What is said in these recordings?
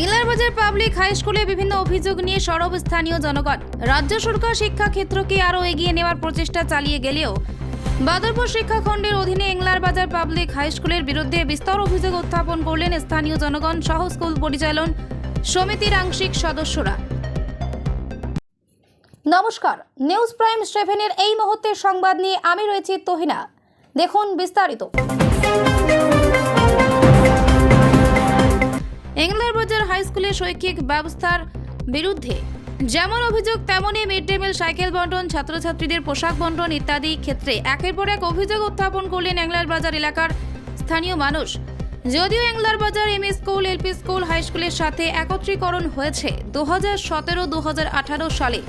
ইংলারবাজার public high স্কুলে বিভিন্ন অভিযোগ নিয়ে সরব স্থানীয় জনগণ। রাজ্য সরকার শিক্ষা ক্ষেত্রকে আরও এগিয়ে নেওয়ার প্রচেষ্টা চালিয়ে গেলেও বাদরপুর শিক্ষাখণ্ডের অধীনে ইংলারবাজার পাবলিক হাই স্কুলের বিরুদ্ধে বিস্তর অভিযোগ উত্থাপন করলেন স্থানীয় জনগণ, সহ স্কুল পরিচালন সমিতির আংশিক সদস্যরা। নমস্কার, নিউজ প্রাইম সেভেনের এই মুহূর্তের সংবাদ নিয়ে আমি রয়েছি তহিনা। দেখুন বিস্তারিত। এংলারবাজার হাই স্কুলের শৈক্ষিক ব্যবস্থার বিরুদ্ধে যেমন অভিযোগ, তেমনই মিড ডে মিল, সাইকেল বন্টন, ছাত্রছাত্রীদের পোশাক বন্টন ইত্যাদি ক্ষেত্রে একের পর এক অভিযোগ উত্থাপন করলেন এংলার বাজার এলাকার স্থানীয় মানুষ। যদিও এংলার বাজার M school LP school, high স্কুলের সাথে একত্রীকরণ হয়েছে দু হাজার সতেরো দু সালে।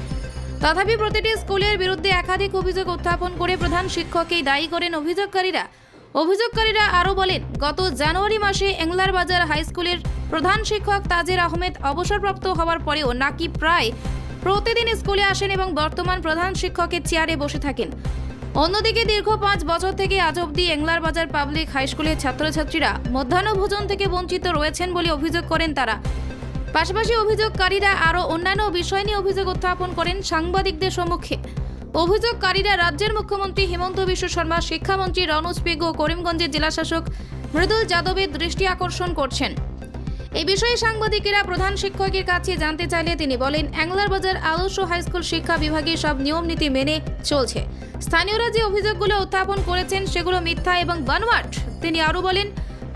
তথাপি প্রতিটি স্কুলের বিরুদ্ধে একাধিক অভিযোগ উত্থাপন করে প্রধান শিক্ষককেই দায়ী করেন অভিযোগকারীরা। অভিযোগকারীরা আরও বলেন, গত জানুয়ারি মাসে এংলার বাজার হাই স্কুলের প্রধান শিক্ষক তাজের আহমেদ অবসরপ্রাপ্ত হওয়ার পরেও নাকি প্রায় প্রতিদিন স্কুলে আসেন এবং বর্তমান প্রধান শিক্ষকের চেয়ারে বসে থাকেন। অন্যদিকে দীর্ঘ পাঁচ বছর থেকে আজ অবধি এংলার বাজার পাবলিক হাই স্কুলের ছাত্রছাত্রীরা মধ্যাহ্নভোজন থেকে বঞ্চিত রয়েছেন বলে অভিযোগ করেন তারা। পাশাপাশি অভিযোগকারীরা আরও অন্যান্য বিষয় নিয়ে অভিযোগ উত্থাপন করেন সাংবাদিকদের সম্মুখে। অভিযোগকারীরা রাজ্যের মুখ্যমন্ত্রী হেমন্ত বিশ্ব শর্মা, শিক্ষামন্ত্রী রনোজ পেগ ও করিমগঞ্জের জেলাশাসক মৃদুল যাদবের দৃষ্টি আকর্ষণ করছেন। এই বিষয়ে সাংবাদিকেরা প্রধান শিক্ষকের কাছে জানতে চাইলে তিনি বলেন, অ্যাংলার বাজার আদর্শ হাইস্কুল শিক্ষা বিভাগে সব নিয়ম নীতি মেনে চলছে। স্থানীয়রা যে অভিযোগগুলো উত্থাপন করেছেন সেগুলো মিথ্যা এবং বানোয়াট। তিনি আরও বলেন,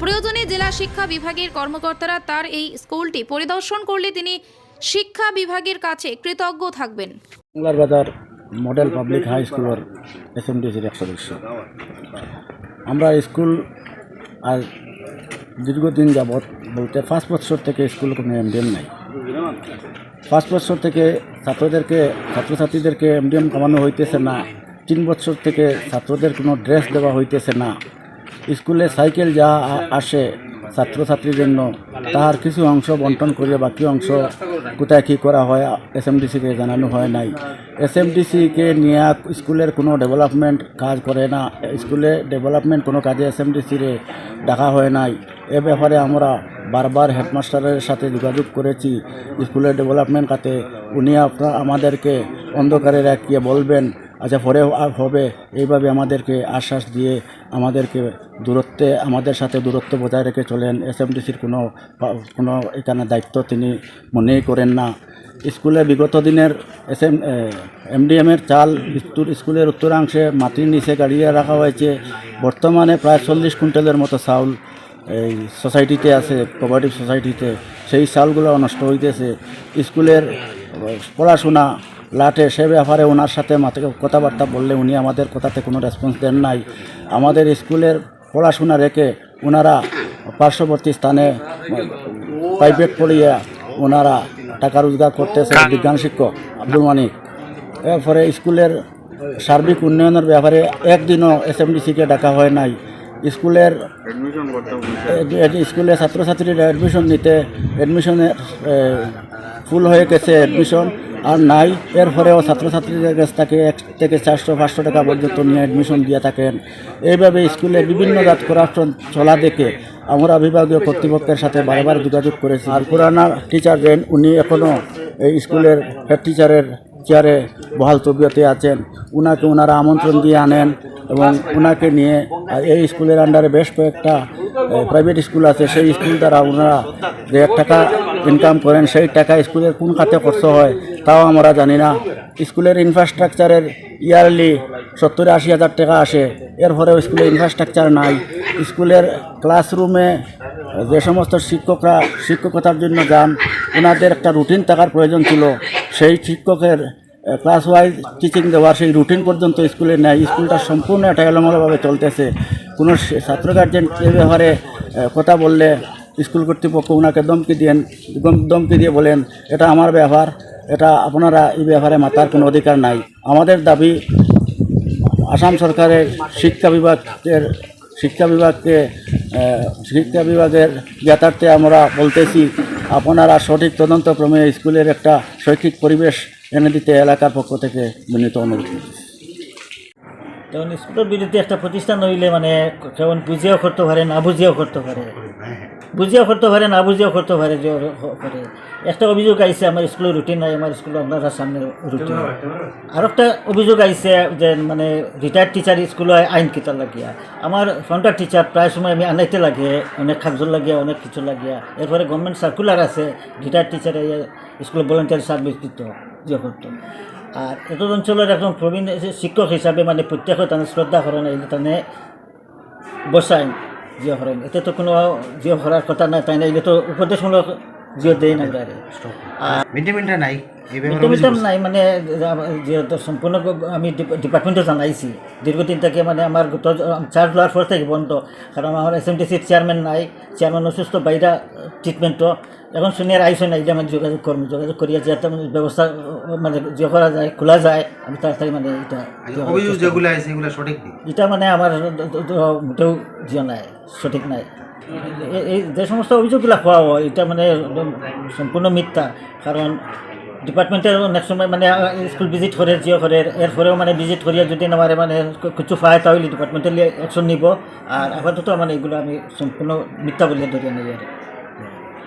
প্রয়োজনে জেলা শিক্ষা বিভাগের কর্মকর্তারা তার এই স্কুলটি পরিদর্শন করলে তিনি শিক্ষা বিভাগের কাছে কৃতজ্ঞ থাকবেন। বাজার মডেল পাবলিক হাই স্কুলের এসএমডিসির এক সদস্য। আমরা স্কুল আর দীর্ঘদিন যাবৎ বলতে পাঁচ বছর থেকে স্কুল কোনো এমডিএম নাই। পাঁচ বছর থেকে ছাত্রদেরকে, ছাত্রছাত্রীদেরকে এমডিএম কমানো হইতেছে না। তিন বছর থেকে ছাত্রদের কোনো ড্রেস দেওয়া হইতেছে না। স্কুলে সাইকেল যা আসে ছাত্রছাত্রীর জন্য তার কিছু অংশ বন্টন করে বাকি অংশ কোথায় কী করা হয় এসএমডিসিকে জানানো হয় নাই। এসএমডিসিকে নিয়ে স্কুলের কোনো ডেভেলপমেন্ট কাজ করে না। স্কুলে ডেভেলপমেন্ট কোনো কাজে এসএমডিসিরে ডাকা হয় নাই। এ ব্যাপারে আমরা বারবার হেডমাস্টারের সাথে যোগাযোগ করেছি। স্কুলের ডেভেলপমেন্ট কাতে উনি আপনার আমাদেরকে অন্ধকারে রাখিয়ে বলবেন আচ্ছা পরে আর হবে। এইভাবে আমাদেরকে আশ্বাস দিয়ে আমাদেরকে দূরত্বে, আমাদের সাথে দূরত্ব বজায় রেখে চলেন। এসএমডিসির কোনো কোনো এখানে দায়িত্ব তিনি মনেই করেন না। স্কুলে বিগত দিনের এস এম এমডিএমের চাল স্কুলের উত্তরাংশে মাটির নিচে গাড়িয়ে রাখা হয়েছে। বর্তমানে প্রায় চল্লিশ কুইন্টালের মতো চাউল এই সোসাইটিতে আছে, কোঅপারেটিভ সোসাইটিতে। সেই চাউলগুলো নষ্ট হইতেছে। স্কুলের পড়াশোনা লাটে সে ব্যাপারে ওনার সাথে মাথা কথাবার্তা বললে উনি আমাদের কথাতে কোনো রেসপন্স দেন নাই। আমাদের স্কুলের পড়াশোনা রেখে ওনারা পার্শ্ববর্তী স্থানে প্রাইভেট পড়িয়ে ওনারা টাকা রোজগার করতেছে বিজ্ঞান শিক্ষক আব্দুল মানিক। এরপরে স্কুলের সার্বিক উন্নয়নের ব্যাপারে একদিনও এসএমডিসিকে ডাকা হয় নাই। স্কুলের এড- এড- স্কুলে ছাত্রছাত্রীরা অ্যাডমিশন নিতে অ্যাডমিশনের ফুল হয়ে গেছে অ্যাডমিশন আর নাই। এরপরেও ছাত্রছাত্রীদের কাছ থেকে এক থেকে চারশো, পাঁচশো টাকা পর্যন্ত নিয়ে অ্যাডমিশন দিয়ে থাকেন। এইভাবে স্কুলে বিভিন্ন জাত করাপশন চলা দেখে আমরা বিভাগীয় কর্তৃপক্ষের সাথে বারবার যোগাযোগ করেছি। আর পুরানা টিচার রেন উনি এখনও এই স্কুলের হেড টিচারের চেয়ারে বহাল তবিয়তে আছেন। উনাকে ওনারা আমন্ত্রণ দিয়ে আনেন এবং ওনাকে নিয়ে এই স্কুলের আন্ডারে বেশ কয়েকটা প্রাইভেট স্কুল আছে। সেই স্কুল দ্বারা ওনারা যে টাকা ইনকাম করেন, সেই টাকা স্কুলের কোন খাতে খরচ হয়, তাও আমরা জানি না। স্কুলের ইনফ্রাস্ট্রাকচারের ইয়ারলি সত্তর আশি হাজার টাকা আসে, এরপরেও স্কুলের ইনফ্রাস্ট্রাকচার নাই। স্কুলের ক্লাসরুমে যে সমস্ত শিক্ষকরা শিক্ষকতার জন্য যান ওনাদের একটা রুটিন থাকার প্রয়োজন ছিল। সেই শিক্ষকের ক্লাস ওয়াইজ টিচিং দেওয়ার সেই রুটিন পর্যন্ত স্কুলে নেয় স্কুলটা সম্পূর্ণ একটা এলোমেলোভাবে চলতেছে। কোনো ছাত্র গার্জেন এ ব্যাপারে কথা বললে স্কুল কর্তৃপক্ষ ওনাকে দমকি দিয়েন দম- দমকি দিয়ে বলেন, এটা আমার ব্যাপার এটা আপনারা এই ব্যাপারে মাতার কোনো অধিকার নাই। আমাদের দাবি, আসাম সরকারের শিক্ষা বিভাগের, শিক্ষা বিভাগকে শিক্ষা বিভাগের জ্ঞাতার্থে আমরা বলতেছি, আপনারা সঠিক তদন্ত ক্রমে স্কুলের একটা শৈক্ষিক পরিবেশ এনে দিতে এলাকার পক্ষ থেকে বিনীত অনুরোধ যেমন স্কুলের বিরুদ্ধে একটা প্রতিষ্ঠান হইলে মানে কেমন বুঝিয়াও করতে পারে না বুঝিয়াও করতে পারে বুঝিও করতে পারে না বুঝিও করতে পারে যে করে একটা অভিযোগ আইছে আমার স্কুলের রুটিন নাই আমার স্কুলে আপনারা সামনে রুটিন আর একটা অভিযোগ আইছে যে মানে রিটায়ার্ড টিচার স্কুলে আইন কিতা লাগিয়া। আমার ফ্রন্টার টিচার প্রায় সময় আমি আনাইতে লাগে, অনেক কাগজল লাগিয়া অনেক কিছু লাগিয়া এরপরে গভর্নমেন্ট সার্কুলার আছে রিটায়ার্ড টিচারে স্কুলে ভলেন্টিয়ার সার্ভিস দিত, যে করতো আর এত অঞ্চলের একজন প্রবীণ শিক্ষক হিসাবে মানে প্রত্যেকে তাদের শ্রদ্ধা করেন এই তানে বসায় জিও করেন এতে তো কোনো জিও করার কথা নাই তাই না এটা তো উপদেশমূলক জিও দেয় না আর মিড নাই নাই মানে সম্পূর্ণ আমি ডিপার্টমেন্টে জানাইছি। দীর্ঘদিন থেকে মানে আমার চার্জ লওয়ার পর থেকে বন্ধ। কারণ আমার এস এম টি সির চেয়ারম্যান নাই চেয়ারম্যান অসুস্থ বাইরা ট্রিটমেন্টও এখন সিনিয়র আইসো নাই এটা আমি যোগাযোগ করব যোগাযোগ করিয়া যে মানে ব্যবস্থা মানে যে করা যায় খোলা যায় আমি তাড়াতাড়ি মানে এটা অভিযোগ যেগুলো আছে সেগুলো সঠিক এটা মানে আমার মোটেও জিও নাই সঠিক নাই। এই যে সমস্ত অভিযোগগুলো হওয়া হয়, এটা মানে সম্পূর্ণ মিথ্যা। কারণ ডিপার্টমেন্টের অনেক সময় মানে স্কুল ভিজিট করে জিও করে এরপরেও মানে ভিজিট করিয়া যদি আমার মানে কিছু পায়, তাহলে ডিপার্টমেন্টালি অ্যাকশন নিব। আর আপাতত মানে এগুলো আমি সম্পূর্ণ মিথ্যা বলে ধরিয়া নিই আর